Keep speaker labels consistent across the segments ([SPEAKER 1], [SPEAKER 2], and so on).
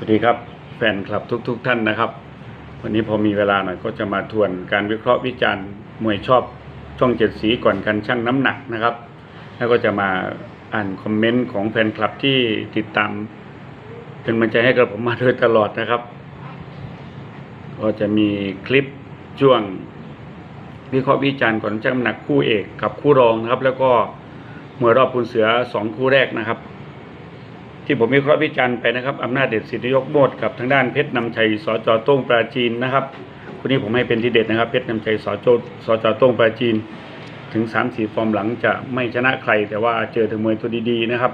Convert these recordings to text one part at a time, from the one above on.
[SPEAKER 1] วัสดีครับแฟนคลับทุกๆทท่านนะครับ วันนี้พอมีเวลาหน่อยก็จะมาทวนการวิเคราะห์วิจารณ์มวยชอบช่องเจ็ดสีก่อนกันชั่งน้ำหนักนะครับ แล้วก็จะมาอ่านคอมเมนต์ของแฟนคลับที่ติดตาม เป็นกำลังใจให้กับผมมาโดยตลอดนะครับ ก็จะมีคลิปช่วงวิเคราะห์วิจารณ์ก่อนชั่งน้ำหนักคู่เอกกับคู่รองนะครับ แล้วก็มวยรอบปูนเสือสองคู่แรกนะครับ ที่ผมวิเคราะห์วิจารณ์ไปนะครับอำนาจเด็ดสิทธิยกโมดกับทางด้านเพชรนำชัยสจโต้งปราจีนนะครับคนนี้ผมให้เป็นที่เด็ดนะครับเพชรนำชัยสจสจโต้งปราจีน ถึง3ามสี่ฟอร์มหลังจะไม่ชนะใคร แต่ว่าเจอถึงมวยตัวดีๆนะครับ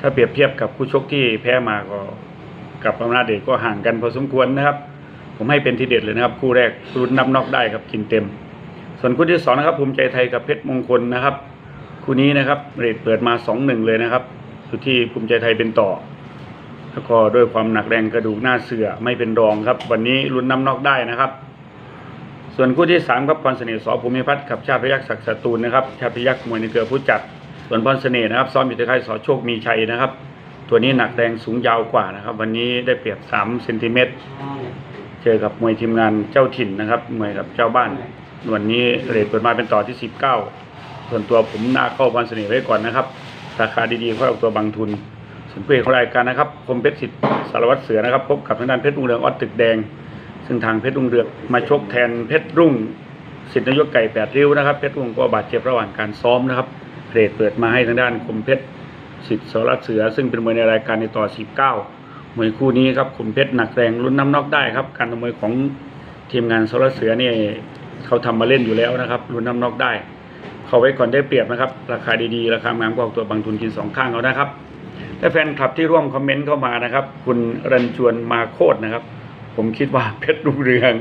[SPEAKER 1] ถ้าเปรียบเทียบกับคู่ชกที่แพ้มาก็กับอำนาจเดชก็ห่างกันพอสมควรนะครับ ผมให้เป็นที่เด็ดเลยนะครับคู่แรกรุ่นนับน็อกได้ครับกินเต็ม ส่วนคู่ที่สองนะครับภูมิใจไทยกับเพชรมงคลนะครับคู่นี้นะครับเรทเปิดมา2อหนึ่งเลยนะครับ อยู่ที่ภูมิใจไทยเป็นต่อ แล้วก็ด้วยความหนักแรงกระดูกหน้าเสือไม่เป็นรองครับ วันนี้ลุ้นน้ำนอกได้นะครับ ส่วนคู่ที่สามครับพรเสน่ห์สอภูมิพัฒน์กับชาติพยักษ์ศักดิ์สตูลนะครับชาติพยักษ์มวยในเครือผู้จัด ส่วนพรเสน่ห์นะครับซ้อมอยู่ที่ค่ายสอโชคมีชัยนะครับ ตัวนี้หนักแรงสูงยาวกว่านะครับ วันนี้ได้เปรียบ3เซนติเมตรเจอกับมวยทีมงานเจ้าถิ่นนะครับมวยกับเจ้าบ้านวันนี้เรทเปิดมาเป็นต่อที่ 19 ส่วนตัวผมนาเข้าพันเสน่ห์ไว้ก่อนนะครับ ราคาดีๆค่อยเอาตัวบางทุนส่วนผู้เอกของรายการนะครับคมเพชรสิทธิ์สารวัตรเสือนะครับพบกับทางด้านเพชรรุ่งเรืองออดตึกแดง ซึ่งทางเพชรรุ่งเรืองมาชกแทนเพชรรุ่งสิทธินายกไก่แปดริ้วนะครับเพชรรุ่งก็บาดเจ็บระหว่างการซ้อมนะครับเรทเปิดมาให้ทางด้านคมเพชรสิทธิ์สารวัตรเสือ ซึ่งเป็นมวยในรายการในต่อ 19มวยคู่นี้ครับขุนเพชรหนักแรงลุ้นน้ำนอกได้ครับการมวยของทีมงานโซลเสือเนี่ยเขาทำมาเล่นอยู่แล้วนะครับลุ้นน้ำนอกได้ เขาไว้ก่อนได้เปรียบนะครับ ราคาดีๆ ราคางามก็ออกตัวบางทุนกินสองข้างเอานะครับและแฟนคลับที่ร่วมคอมเมนต์เข้ามานะครับ คุณรันจวนมาโคตรนะครับ ผมคิดว่าเพชรรุ่งเรือง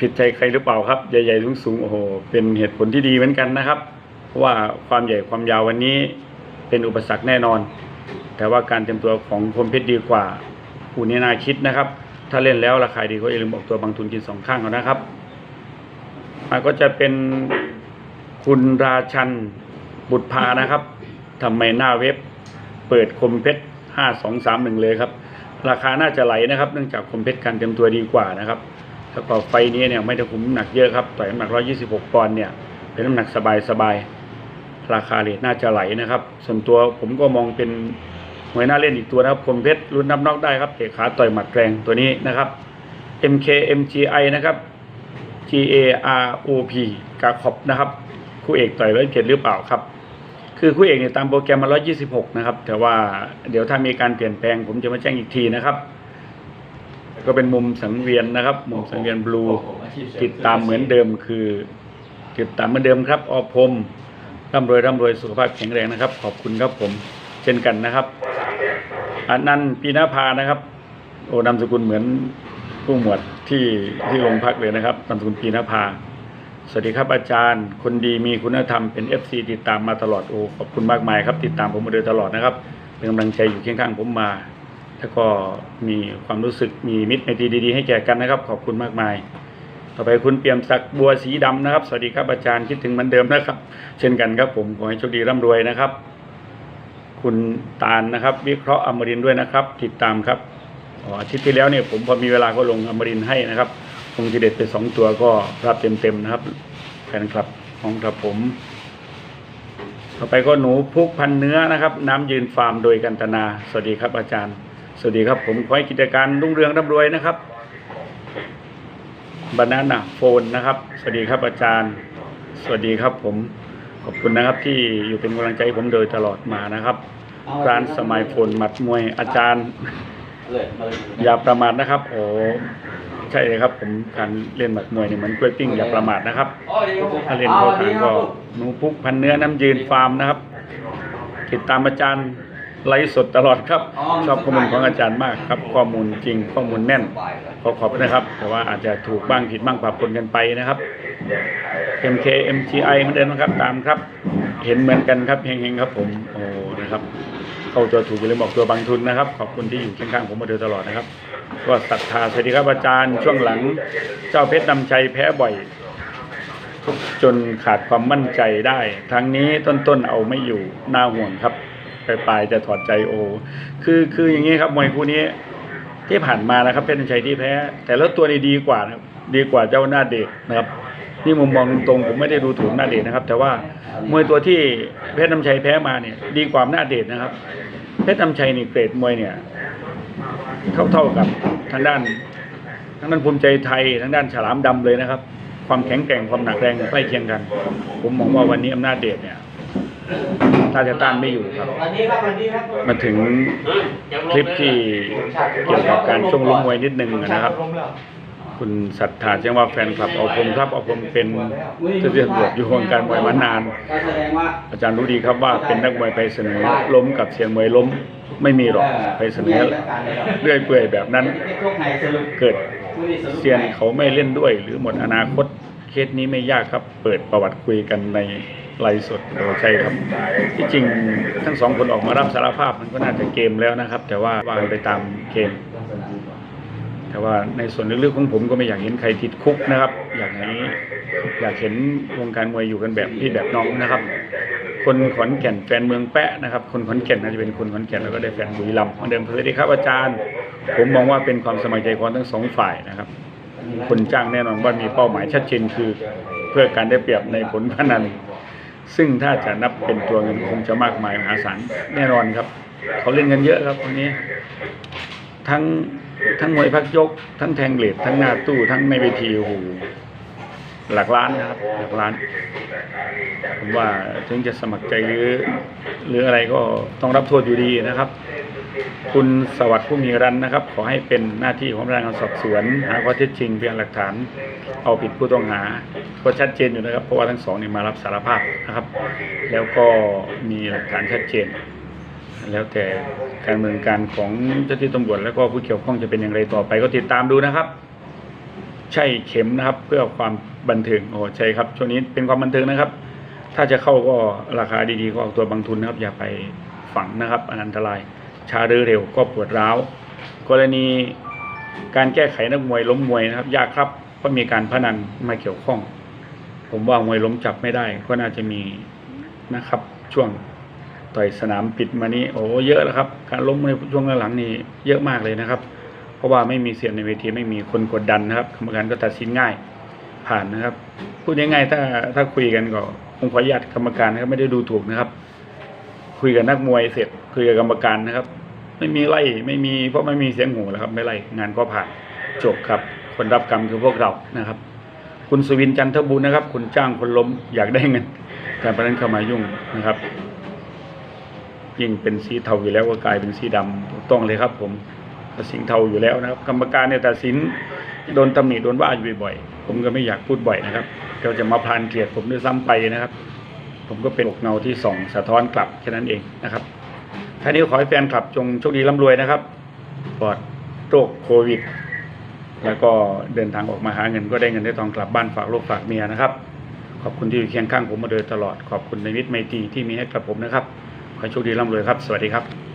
[SPEAKER 1] ผิดใจใครหรือเปล่าครับ ใหญ่ๆสูงๆโอ้โหเป็นเหตุผลที่ดีเหมือนกันนะครับ เพราะว่าความใหญ่ความยาววันนี้เป็นอุปสรรคแน่นอน แต่ว่าการเตรียมตัวของคมเพชรดีกว่าคู่นี้น่าคิดนะครับ ถ้าเล่นแล้วราคาดีก็อย่าลืมบอกตัวบางทุนกินสองข้างเอานะครับมาก็จะเป็น คุณราชันบุตรพานะครับทำไมหน้าเว็บ เปิดคมเพชรห้าสองสามหนึ่งเลยครับ ราคาน่าจะไหลนะครับ เนื่องจากคมเพชรการเตรียมตัวดีกว่านะครับแล้วก็ไฟนี้เนี่ยไม่ได้คุมน้ำหนักเยอะครับต่อยน้ำหนักร้อยี่สิบหกปอนด์เนี่ยเป็นน้ำหนักสบายสบายๆราคาเลทน่าจะไหลนะครับ ส่วนตัวผมก็มองเป็นหวยหน้าเล่นอีกตัวนะครับคมเพชรรุ่นนับนอกได้ครับเตะขาต่อยหมัดแรงตัวนี้นะครับ MK MGI นะครับ G A R O P กาขอบนะครับ คู่เอกต่อยร้อยเจ็ดหรือเปล่าครับ คือคู่เอกเนี่ยตามโปรแกรมมา126นะครับ แต่ว่าเดี๋ยวถ้ามีการเปลี่ยนแปลง ผมจะมาแจ้งอีกทีนะครับ ก็เป็นมุมสังเวียนนะครับ มุมสังเวียนบลูติดตามเหมือนเดิมคือ ติดตามเหมือนเดิมครับอพรมร่ำรวยร่ำรวยสุขภาพแข็งแรงนะครับ ขอบคุณครับผมเช่นกันนะครับอันนั้นปีนาภานะครับ โอ้นามสกุลเหมือนผู้หมวดที่ที่โรงพักเลยนะครับนามสกุลปีนาภา สวัสดีครับอาจารย์ คนดีมีคุณธรรมเป็น FC ติดตามมาตลอดโอ้ขอบคุณมากมายครับ ติดตามผมมาโดยตลอดนะครับ เป็นกำลังใจอยู่เคียงข้างผมมา แล้วก็มีความรู้สึกมีมิตรในตรีดีๆ ให้แก่กันนะครับ ขอบคุณมากมาย ต่อไปคุณเปี่ยมศักดิ์บัวสีดำนะครับ สวัสดีครับอาจารย์คิดถึงเหมือนเดิมนะครับ เช่นกันครับผมขอให้โชคดีร่ำรวยนะครับ คุณตาลนะครับ วิเคราะห์อมรินด้วยนะครับ ติดตามครับอ๋ออาทิตย์ที่แล้วเนี่ยผมพอมีเวลาก็ลงอมรินให้นะครับ คงจะเด็ดไปสองตัวก็รับเต็มๆนะครับแฟนคลับของครับผม ต่อไปก็หนูพุกพันเนื้อนะครับ น้ำยืนฟาร์มโดยกันตนา สวัสดีครับอาจารย์ สวัสดีครับผมขอให้กิจการรุ่งเรืองร่ำรวยนะครับบานาน่าโฟนนะครับ สวัสดีครับอาจารย์ สวัสดีครับผมขอบคุณนะครับที่อยู่เป็นกำลังใจให้ผมโดยตลอดมานะครับ ร้านสมัยฝนหมัดมวยอาจารย์
[SPEAKER 2] เลยมาเลย
[SPEAKER 1] อย่าประมาทนะครับ โอ้ ใช่เลยครับผมการเล่นหมัดมวยเนี่ยเหมือนกล้วยปิ้งอย่าประมาทนะครับถ้าเล่นเข้าทางก็หนูพุกพันเนื้อน้ำยืนฟาร์มนะครับ ติดตามอาจารย์ไลฟ์สดตลอดครับชอบข้อมูลของอาจารย์มากครับ ข้อมูลจริงข้อมูลแน่น ขอขอบนะครับ แต่ว่าอาจจะถูกบ้างผิดบ้างปรับปนกันไปนะครับ MK MGI เหมือนเดิมครับตามครับ เห็นเหมือนกันครับเฮงๆครับผมโอ้นะครับเข้าตัวถูกอย่าลืมบอกตัวบางทุนนะครับ ขอบคุณที่อยู่ข้างๆผมมาโดยตลอดนะครับ ก็ศรัทธาสวัสดีครับอาจารย์ช่วงหลัง เจ้าเพชรนำชัยแพ้บ่อย จนขาดความมั่นใจได้ ทั้งนี้ต้นๆเอาไม่อยู่น่าห่วงครับปลายๆจะถอดใจโอ คือคืออย่างนี้ครับมวยคู่นี้ที่ผ่านมานะครับเพชรนำชัยที่แพ้ แต่แล้วตัวนี้ดีกว่านะครับดีกว่าเจ้าหน้าเดชนะครับนี่มุมมองตรงๆผมไม่ได้ดูถูกหน้าเดชนะครับ แต่ว่ามวยตัวที่เพชรน้ำชัยแพ้มาเนี่ย ดีกว่าหน้าเดชนะครับ เพชรน้ำชัยนี่เกรดมวยเนี่ย เท่าเท่าๆกับทางด้านทางด้านภูมิใจไทยทางด้านฉลามดำเลยนะครับ ความแข็งแกร่งความหนักแรงใกล้เคียงกัน ผมมองว่าวันนี้อำนาจเดชเนี่ยถ้าจะต้านไม่อยู่ครับ มาถึงคลิปที่เกี่ยวกับการช่วงล้มมวยนิดนึงนะครับ คุณศรัทธาเชื่อว่าแฟนคลับเอาผมครับเอาผมเป็นเจ้าที่ตำรวจอยู่วงการมวยมานาน อาจารย์รู้ดีครับว่าเป็นนักมวยไปเสนอล้มกับเสียงมวยล้ม ไม่มีหรอกไปเสนอเรื่อยเปื่อยแบบนั้น เกิดเซียนเขาไม่เล่นด้วย หรือหมดอนาคตเคสนี้ไม่ยากครับ เปิดประวัติคุยกันในไลฟ์สดโอ้ใช่ครับ ที่จริงทั้งสองคนออกมารับสารภาพมันก็น่าจะเกมแล้วนะครับ แต่ว่าว่ากันไปตามเกม แต่ว่าในส่วนลึกๆของผมก็ไม่อยากเห็นใครติดคุกนะครับ อยากให้อยากเห็นวงการมวยอยู่กันแบบพี่แบบน้องนะครับ คนขอนแก่นแฟนเมืองแปะนะครับ คนขอนแก่นน่าจะเป็นคนขอนแก่นแล้วก็ได้แฟนบุรีรัมย์เหมือนเดิมสวัสดีครับอาจารย์ ผมมองว่าเป็นความสมัครใจของทั้งสองฝ่ายนะครับ คนจ้างแน่นอนว่ามีเป้าหมายชัดเจนคือ เพื่อการได้เปรียบในผลพนันซึ่งถ้าจะนับเป็นตัวเงินคงจะมากมายมหาศาลแน่นอนครับ เขาเล่นกันเยอะครับคนนี้ ทั้งทั้งมวยพักยก ทั้งแทงเลดทั้งหน้าตู้ทั้งในเวทีโอ้โห หลักล้านนะครับหลักล้านผมว่าถึงจะสมัครใจหรือหรืออะไรก็ต้องรับโทษอยู่ดีนะครับ คุณสวัสดิ์ผู้มีรันนะครับ ขอให้เป็นหน้าที่ของพนักงานสอบสวน หาข้อเท็จจริงพยานหลักฐาน เอาผิดผู้ต้องหาก็ชัดเจนอยู่นะครับ เพราะว่าทั้งสองเนี่ยมารับสารภาพนะครับ แล้วก็มีหลักฐานชัดเจน แล้วแต่การดำเนินการของเจ้าที่ตำรวจแล้วก็ผู้เกี่ยวข้องจะเป็นอย่างไรต่อไปก็ติดตามดูนะครับ ใช่เข็มนะครับเพื่อความ บันเทิงโอ้ใช่ครับ ช่วงนี้เป็นความบันเทิงนะครับ ถ้าจะเข้าก็ราคาดีๆก็เอาตัวบางทุนนะครับ อย่าไปฝังนะครับอันตรายช้าหรือเร็วก็ปวดร้าว กรณีการแก้ไขนักมวยล้มมวยนะครับ ยากครับเพราะมีการพนันมาเกี่ยวข้อง ผมว่ามวยล้มจับไม่ได้ ก็น่าจะมีนะครับ ช่วงต่อยสนามปิดมานี้โอ้เยอะแล้วครับ การล้มในช่วงหลังๆนี่เยอะมากเลยนะครับ เพราะว่าไม่มีเสียงในเวทีไม่มีคนกดดันนะครับกรรมการก็ตัดสินง่าย ผ่านนะครับ พูดง่ายๆถ้าถ้าคุยกันก็คงขออนุญาตกรรมการนะครับ ไม่ได้ดูถูกนะครับ คุยกับนักมวยเสร็จคุยกับกรรมการนะครับ ไม่มีไล่ไม่มีเพราะไม่มีเสียงหูแล้วครับ ไม่ไล่งานก็ผ่านจบครับ คนรับกรรมคือพวกเรานะครับ คุณสุวินจันทบุญนะครับ คุณจ้างคนล้มอยากได้เงินการพนันเข้ามายุ่งนะครับยิ่งเป็นสีเทาอยู่แล้วก็กลายเป็นสีดำถูกต้องเลยครับ ผมสิงเทาอยู่แล้วนะครับ กรรมการเนี่ยตัดสิน โดนตำหนิโดนว่าอยู่บ่อยๆ ผมก็ไม่อยากพูดบ่อยนะครับ ก็จะมาพานเกลียดผมด้วยซ้ำไปนะครับ ผมก็เป็นอกเงาที่ส่องสะท้อนกลับแค่นั้นเองนะครับท่านี้ขอให้แฟนคลับจงโชคดีร่ำรวยนะครับ ปลอดโรคโควิด แล้วก็เดินทางออกมาหาเงินก็ได้เงินได้ทองกลับบ้านฝากลูกฝากเมียนะครับ ขอบคุณที่อยู่เคียงข้างผมมาโดยตลอด ขอบคุณในมิตรไมตรีที่มีให้กับผมนะครับ ขอให้โชคดีร่ำรวยครับ สวัสดีครับ